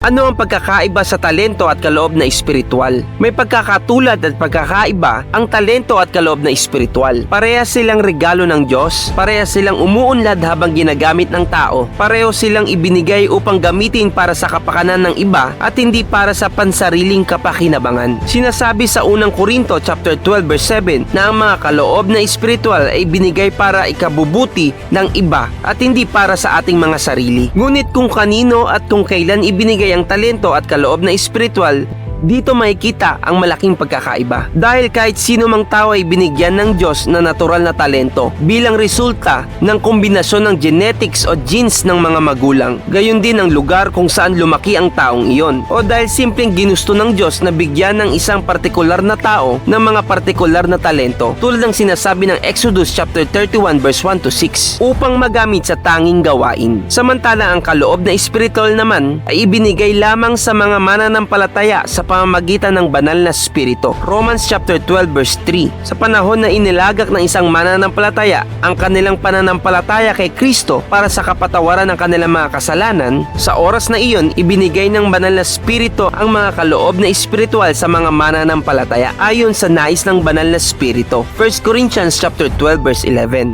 Ano ang pagkakaiba sa talento at kaloob na espiritual? May pagkakatulad at pagkakaiba ang talento at kaloob na espiritual. Parehas silang regalo ng Diyos, parehas silang umuunlad habang ginagamit ng tao, pareho silang ibinigay upang gamitin para sa kapakanan ng iba at hindi para sa pansariling kapakinabangan. Sinasabi sa unang Korinto chapter 12 verse 7 na ang mga kaloob na espiritual ay binigay para ikabubuti ng iba at hindi para sa ating mga sarili. Ngunit kung kanino at kung kailan ibinigay ang talento at kaloob na espiritual, dito makikita ang malaking pagkakaiba. Dahil kahit sino mang tao ay binigyan ng Diyos na natural na talento bilang resulta ng kombinasyon ng genetics o genes ng mga magulang. Gayon din ang lugar kung saan lumaki ang taong iyon. O dahil simpleng ginusto ng Diyos na bigyan ng isang partikular na tao ng mga partikular na talento tulad ng sinasabi ng Exodus chapter 31 verse 1 to 6 upang magamit sa tanging gawain. Samantala ang kaloob na spiritual naman ay ibinigay lamang sa mga mananampalataya sa pamamagitan ng banal na spirito. Romans chapter 12 verse 3. Sa panahon na inilagak ng isang mananampalataya ang kanilang pananampalataya kay Kristo para sa kapatawaran ng kanilang mga kasalanan, sa oras na iyon ibinigay ng banal na spirito ang mga kaloob na espiritual sa mga mananampalataya ayon sa nais ng banal na spirito. 1 Corinthians chapter 12 verse 11.